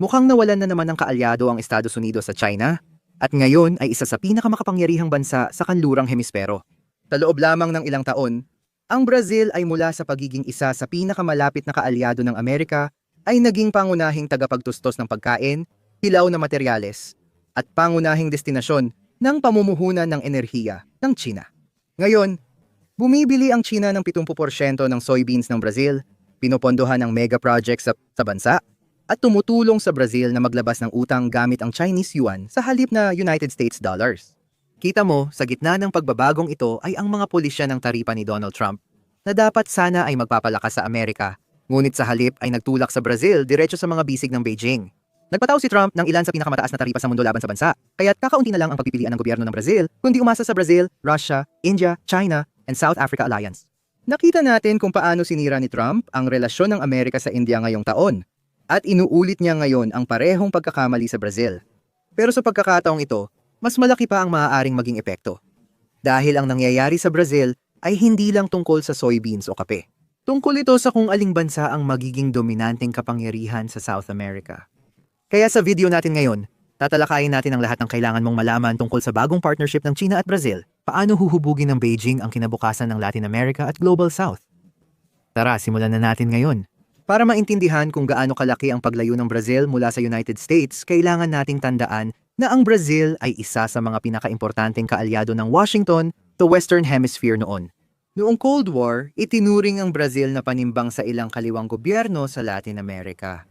Mukhang nawalan na naman ng kaalyado ang Estados Unidos sa China at ngayon ay isa sa pinakamakapangyarihang bansa sa kanlurang hemispero. Sa loob lamang ng ilang taon, ang Brazil ay mula sa pagiging isa sa pinakamalapit na kaalyado ng Amerika ay naging pangunahing tagapagtustos ng pagkain, hilaw na materyales, at pangunahing destinasyon ng pamumuhunan ng enerhiya ng China. Ngayon, bumibili ang China ng 70% ng soybeans ng Brazil, pinopondohan ng mega projects sa, sa bansa, at tumutulong sa Brazil na maglabas ng utang gamit ang Chinese yuan sa halip na United States dollars. Kita mo, sa gitna ng pagbabagong ito ay ang mga pulisya ng taripa ni Donald Trump na dapat sana ay magpapalakas sa Amerika, ngunit sa halip ay nagtulak sa Brazil diretso sa mga bisig ng Beijing. Nagpataw si Trump ng ilan sa pinakamataas na taripa sa mundo laban sa bansa, kaya't kakaunti na lang ang pagpipilian ng gobyerno ng Brazil, kundi umasa sa Brazil, Russia, India, China, and South Africa Alliance. Nakita natin kung paano sinira ni Trump ang relasyon ng Amerika sa India ngayong taon, at inuulit niya ngayon ang parehong pagkakamali sa Brazil. Pero sa pagkakataong ito, mas malaki pa ang maaaring maging epekto. Dahil ang nangyayari sa Brazil ay hindi lang tungkol sa soybeans o kape. Tungkol ito sa kung aling bansa ang magiging dominanteng kapangyarihan sa South America. Kaya sa video natin ngayon, tatalakayin natin ang lahat ng kailangan mong malaman tungkol sa bagong partnership ng China at Brazil, paano huhubugin ng Beijing ang kinabukasan ng Latin America at Global South. Tara, simulan na natin ngayon. Para maintindihan kung gaano kalaki ang paglayo ng Brazil mula sa United States, kailangan nating tandaan na ang Brazil ay isa sa mga pinakaimportanteng kaalyado ng Washington to Western Hemisphere noon. Noong Cold War, itinuring ang Brazil na panimbang sa ilang kaliwang gobyerno sa Latin America.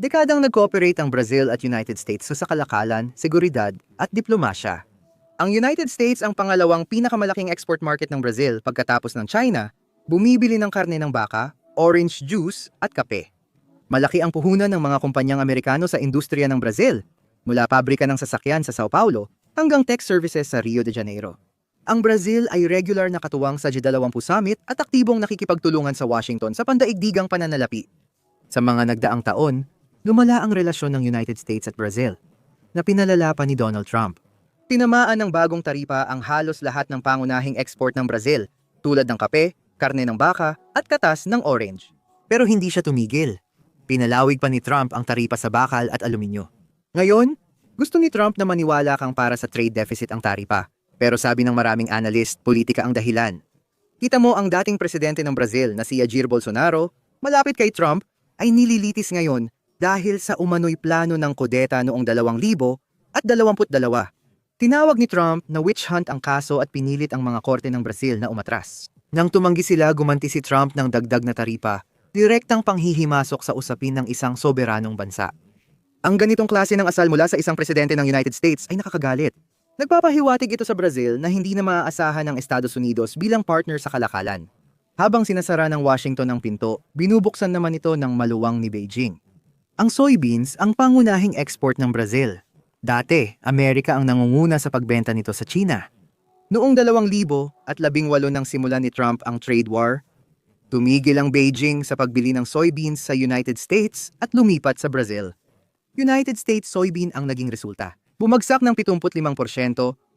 Dekadang nag-cooperate ang Brazil at United States sa kalakalan, seguridad at diplomasya. Ang United States ang pangalawang pinakamalaking export market ng Brazil pagkatapos ng China, bumibili ng karne ng baka, orange juice at kape. Malaki ang puhunan ng mga kumpanyang Amerikano sa industriya ng Brazil, mula pabrika ng sasakyan sa Sao Paulo hanggang tech services sa Rio de Janeiro. Ang Brazil ay regular na katuwang sa G20 Summit at aktibong nakikipagtulungan sa Washington sa pandaigdigang pananalapi. Sa mga nagdaang taon, lumala ang relasyon ng United States at Brazil, na pinalala pa ni Donald Trump. Tinamaan ng bagong taripa ang halos lahat ng pangunahing export ng Brazil, tulad ng kape, karne ng baka, at katas ng orange. Pero hindi siya tumigil. Pinalawig pa ni Trump ang taripa sa bakal at aluminyo. Ngayon, gusto ni Trump na maniwala kang para sa trade deficit ang taripa. Pero sabi ng maraming analyst, politika ang dahilan. Kita mo ang dating presidente ng Brazil na si Jair Bolsonaro, malapit kay Trump, ay nililitis ngayon dahil sa umano'y plano ng kudeta noong 2000 at 22. Tinawag ni Trump na witch hunt ang kaso at pinilit ang mga korte ng Brazil na umatras. Nang tumanggi sila, gumanti si Trump ng dagdag na taripa, direktang panghihimasok sa usapin ng isang soberanong bansa. Ang ganitong klase ng asal mula sa isang presidente ng United States ay nakakagalit. Nagpapahiwatig ito sa Brazil na hindi na maaasahan ng Estados Unidos bilang partner sa kalakalan. Habang sinasara ng Washington ang pinto, binubuksan naman ito ng maluwang ni Beijing. Ang soybeans ang pangunahing export ng Brazil. Dati, Amerika ang nangunguna sa pagbenta nito sa China. Noong 2000 at 18 nang simulan ni Trump ang trade war, tumigil ang Beijing sa pagbili ng soybeans sa United States at lumipat sa Brazil. United States soybean ang naging resulta. Bumagsak ng 75%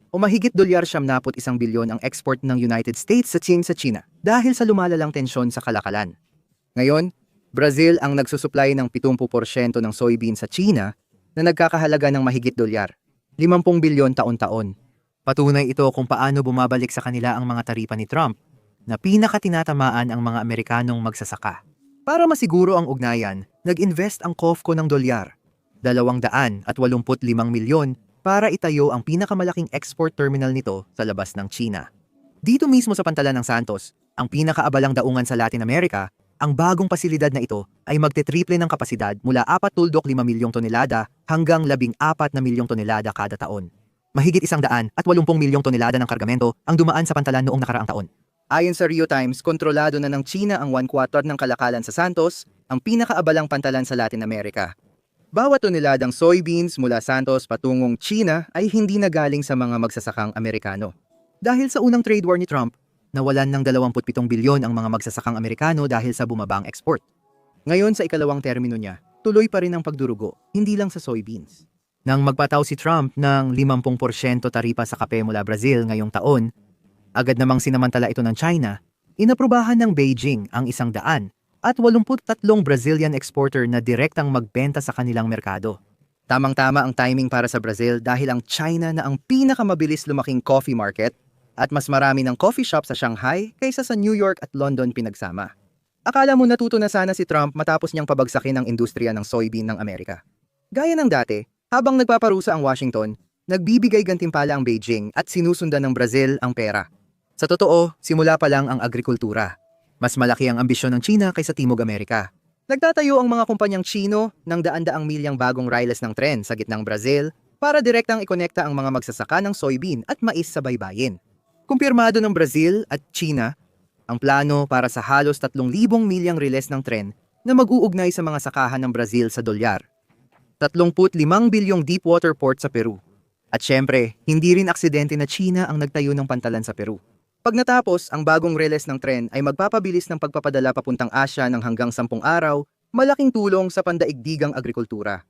o mahigit dolyar 71 bilyon ang export ng United States sa China sa China dahil sa lumalalang tensyon sa kalakalan. Ngayon, Brazil ang nagsusupply ng 70% ng soybean sa China na nagkakahalaga ng mahigit dolyar, 50 bilyon taon-taon. Patunay ito kung paano bumabalik sa kanila ang mga taripa ni Trump na pinakatinatamaan ang mga Amerikanong magsasaka. Para masiguro ang ugnayan, nag-invest ang COFCO ng dolyar, 285 milyon para itayo ang pinakamalaking export terminal nito sa labas ng China. Dito mismo sa pantalan ng Santos, ang pinakaabalang daungan sa Latin America, ang bagong pasilidad na ito ay magte-triple ng kapasidad mula 4.5 milyong tonelada hanggang 14 na milyong tonelada kada taon. Mahigit isang daan at 80 milyong tonelada ng kargamento ang dumaan sa pantalan noong nakaraang taon. Ayon sa Rio Times, kontrolado na ng China ang one-quarter ng kalakalan sa Santos, ang pinakaabalang pantalan sa Latin America. Bawat toneladang soybeans mula Santos patungong China ay hindi nagaling sa mga magsasakang Amerikano. Dahil sa unang trade war ni Trump, nawalan ng 27 bilyon ang mga magsasakang Amerikano dahil sa bumabang export. Ngayon sa ikalawang termino niya, tuloy pa rin ang pagdurugo, hindi lang sa soybeans. Nang magpataw si Trump ng 50% taripa sa kape mula Brazil ngayong taon, agad namang sinamantala ito ng China, inaprubahan ng Beijing ang isang daan at 83 Brazilian exporter na direktang magbenta sa kanilang merkado. Tamang-tama ang timing para sa Brazil dahil ang China na ang pinakamabilis lumaking coffee market at mas marami ng coffee shop sa Shanghai kaysa sa New York at London pinagsama. Akala mo natuto na sana si Trump matapos niyang pabagsakin ang industriya ng soybean ng Amerika. Gaya ng dati, habang nagpaparusa ang Washington, nagbibigay gantimpala ang Beijing at sinusundan ng Brazil ang pera. Sa totoo, simula pa lang ang agrikultura. Mas malaki ang ambisyon ng China kaysa Timog Amerika. Nagtatayo ang mga kumpanyang Chino ng daan-daang milyang bagong riles ng tren sa gitnang Brazil para direktang ikonekta ang mga magsasaka ng soybean at mais sa baybayin. Kumpirmado ng Brazil at China ang plano para sa halos 3,000 milyang riles ng tren na mag-uugnay sa mga sakahan ng Brazil sa dolyar. 35 bilyong deep water port sa Peru. At syempre, hindi rin aksidente na China ang nagtayo ng pantalan sa Peru. Pag natapos, ang bagong reles ng tren ay magpapabilis ng pagpapadala papuntang Asya ng hanggang 10 araw, malaking tulong sa pandaigdigang agrikultura.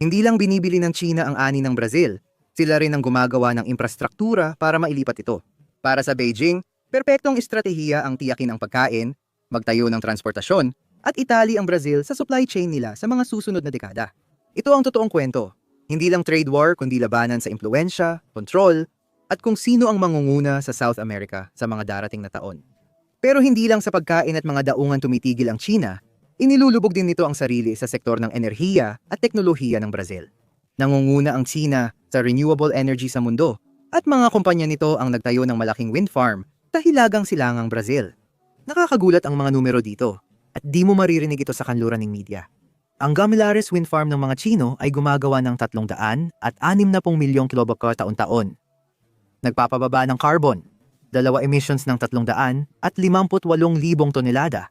Hindi lang binibili ng China ang ani ng Brazil, sila rin ang gumagawa ng infrastruktura para mailipat ito. Para sa Beijing, perpektong estratehiya ang tiyakin ang pagkain, magtayo ng transportasyon, at itali ang Brazil sa supply chain nila sa mga susunod na dekada. Ito ang totoong kwento. Hindi lang trade war kundi labanan sa impluensya, kontrol, at kung sino ang mangunguna sa South America sa mga darating na taon. Pero hindi lang sa pagkain at mga daungan tumitigil ang China, inilulubog din nito ang sarili sa sektor ng enerhiya at teknolohiya ng Brazil. Nangunguna ang China sa renewable energy sa mundo at mga kumpanya nito ang nagtayo ng malaking wind farm sa hilagang silangang Brazil. Nakakagulat ang mga numero dito at di mo maririnig ito sa kanluran ng media. Ang Gamilares Wind Farm ng mga Chino ay gumagawa ng 300 at 60 milyong kilobaka taon-taon nagpapababa ng carbon, dalawa emissions ng 300 at 58,000 tonelada,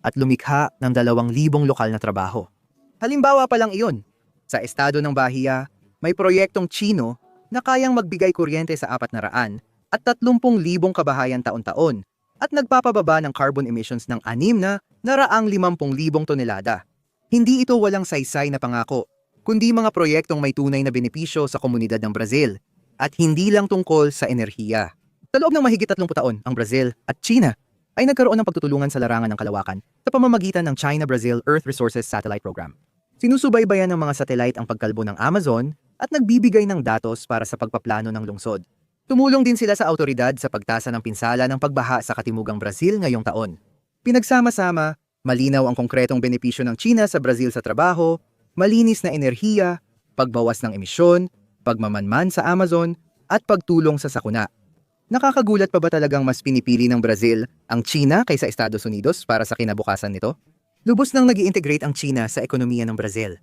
at lumikha ng 2,000 lokal na trabaho. Halimbawa pa lang iyon, sa estado ng Bahia, may proyektong Chino na kayang magbigay kuryente sa 400 at 30,000 kabahayan taon-taon at nagpapababa ng carbon emissions ng 6 na naraang 50,000 tonelada. Hindi ito walang saysay na pangako, kundi mga proyektong may tunay na benepisyo sa komunidad ng Brazil at hindi lang tungkol sa enerhiya. Sa loob ng mahigit 30 taon, ang Brazil at China ay nagkaroon ng pagtutulungan sa larangan ng kalawakan sa pamamagitan ng China-Brazil Earth Resources Satellite Program. Sinusubaybayan ng mga satellite ang pagkalbo ng Amazon at nagbibigay ng datos para sa pagpaplano ng lungsod. Tumulong din sila sa autoridad sa pagtasa ng pinsala ng pagbaha sa katimugang Brazil ngayong taon. Pinagsama-sama, malinaw ang konkretong benepisyo ng China sa Brazil sa trabaho, malinis na enerhiya, pagbawas ng emisyon, pagmamanman sa Amazon, at pagtulong sa sakuna. Nakakagulat pa ba talagang mas pinipili ng Brazil ang China kaysa Estados Unidos para sa kinabukasan nito? Lubos nang nag integrate ang China sa ekonomiya ng Brazil.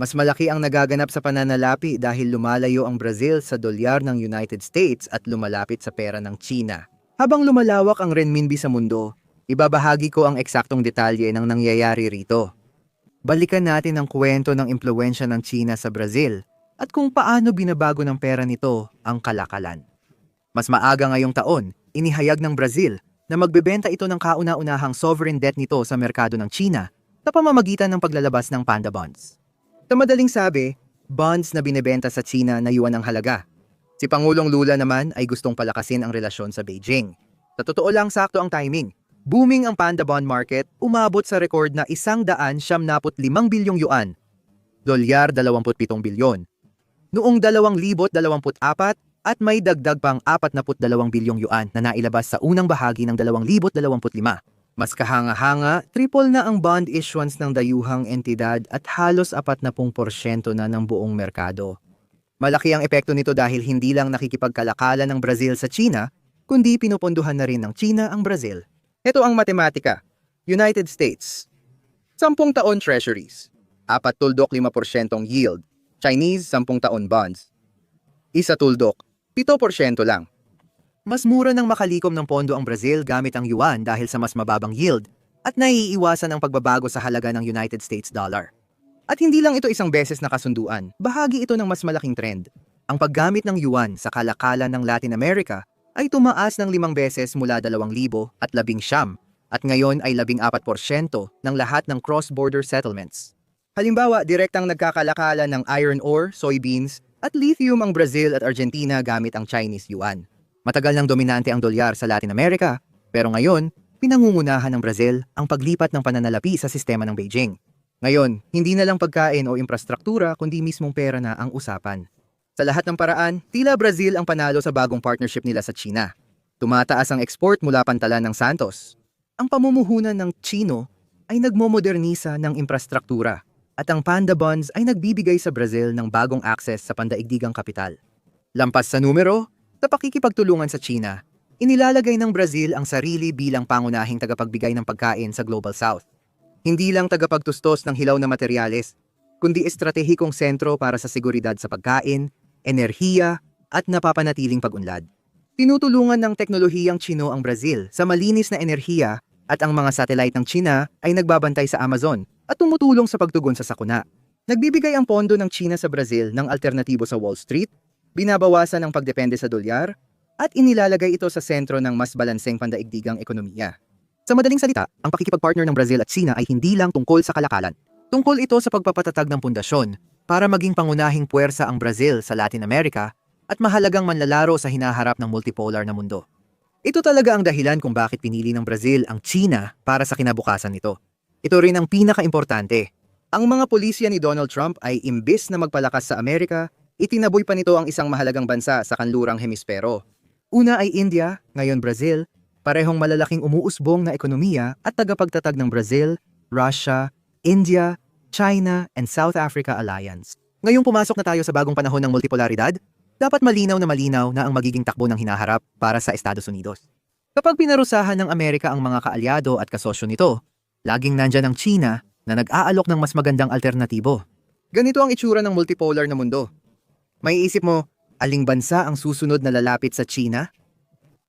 Mas malaki ang nagaganap sa pananalapi dahil lumalayo ang Brazil sa dolyar ng United States at lumalapit sa pera ng China. Habang lumalawak ang renminbi sa mundo, ibabahagi ko ang eksaktong detalye ng nangyayari rito. Balikan natin ang kwento ng impluensya ng China sa Brazil at kung paano binabago ng pera nito ang kalakalan. Mas maaga ngayong taon, inihayag ng Brazil na magbebenta ito ng kauna-unahang sovereign debt nito sa merkado ng China sa pamamagitan ng paglalabas ng panda bonds. Sa madaling sabi, bonds na binebenta sa China na yuan ang halaga. Si Pangulong Lula naman ay gustong palakasin ang relasyon sa Beijing. Sa totoo lang sakto ang timing. Booming ang panda bond market, umabot sa record na isang daan siyam bilyong yuan, dolyar 27 bilyon. Noong 2024 at may dagdag pang 42 bilyong yuan na nailabas sa unang bahagi ng 2025. Mas kahanga-hanga, triple na ang bond issuance ng dayuhang entidad at halos 40% na ng buong merkado. Malaki ang epekto nito dahil hindi lang nakikipagkalakala ng Brazil sa China, kundi pinupunduhan na rin ng China ang Brazil. Ito ang matematika. United States. 10 taon treasuries. 4.5% yield. Chinese 10 taon bonds. Isa tuldok, 7% lang. Mas mura ng makalikom ng pondo ang Brazil gamit ang yuan dahil sa mas mababang yield at naiiwasan ang pagbabago sa halaga ng United States dollar. At hindi lang ito isang beses na kasunduan, bahagi ito ng mas malaking trend. Ang paggamit ng yuan sa kalakalan ng Latin America ay tumaas ng limang beses mula 2,000 at 11 at ngayon ay 14% ng lahat ng cross-border settlements. Halimbawa, direktang nagkakalakala ng iron ore, soybeans, at lithium ang Brazil at Argentina gamit ang Chinese yuan. Matagal nang dominante ang dolyar sa Latin America, pero ngayon, pinangungunahan ng Brazil ang paglipat ng pananalapi sa sistema ng Beijing. Ngayon, hindi na lang pagkain o infrastruktura kundi mismong pera na ang usapan. Sa lahat ng paraan, tila Brazil ang panalo sa bagong partnership nila sa China. Tumataas ang export mula pantalan ng Santos. Ang pamumuhunan ng Chino ay nagmomodernisa ng infrastruktura at ang Panda Bonds ay nagbibigay sa Brazil ng bagong access sa pandaigdigang kapital. Lampas sa numero, sa pakikipagtulungan sa China, inilalagay ng Brazil ang sarili bilang pangunahing tagapagbigay ng pagkain sa Global South. Hindi lang tagapagtustos ng hilaw na materyales, kundi estratehikong sentro para sa seguridad sa pagkain, enerhiya, at napapanatiling pag-unlad. Tinutulungan ng teknolohiyang Chino ang Brazil sa malinis na enerhiya at ang mga satellite ng China ay nagbabantay sa Amazon at tumutulong sa pagtugon sa sakuna. Nagbibigay ang pondo ng China sa Brazil ng alternatibo sa Wall Street, binabawasan ang pagdepende sa dolyar, at inilalagay ito sa sentro ng mas balanseng pandaigdigang ekonomiya. Sa madaling salita, ang pakikipagpartner ng Brazil at China ay hindi lang tungkol sa kalakalan. Tungkol ito sa pagpapatatag ng pundasyon para maging pangunahing puwersa ang Brazil sa Latin America at mahalagang manlalaro sa hinaharap ng multipolar na mundo. Ito talaga ang dahilan kung bakit pinili ng Brazil ang China para sa kinabukasan nito. Ito rin ang pinakaimportante. Ang mga pulisya ni Donald Trump ay imbis na magpalakas sa Amerika, itinaboy pa nito ang isang mahalagang bansa sa kanlurang hemispero. Una ay India, ngayon Brazil, parehong malalaking umuusbong na ekonomiya at tagapagtatag ng Brazil, Russia, India, China, and South Africa Alliance. Ngayong pumasok na tayo sa bagong panahon ng multipolaridad, dapat malinaw na malinaw na ang magiging takbo ng hinaharap para sa Estados Unidos. Kapag pinarusahan ng Amerika ang mga kaalyado at kasosyo nito, laging nandyan ang China na nag-aalok ng mas magandang alternatibo. Ganito ang itsura ng multipolar na mundo. May isip mo, aling bansa ang susunod na lalapit sa China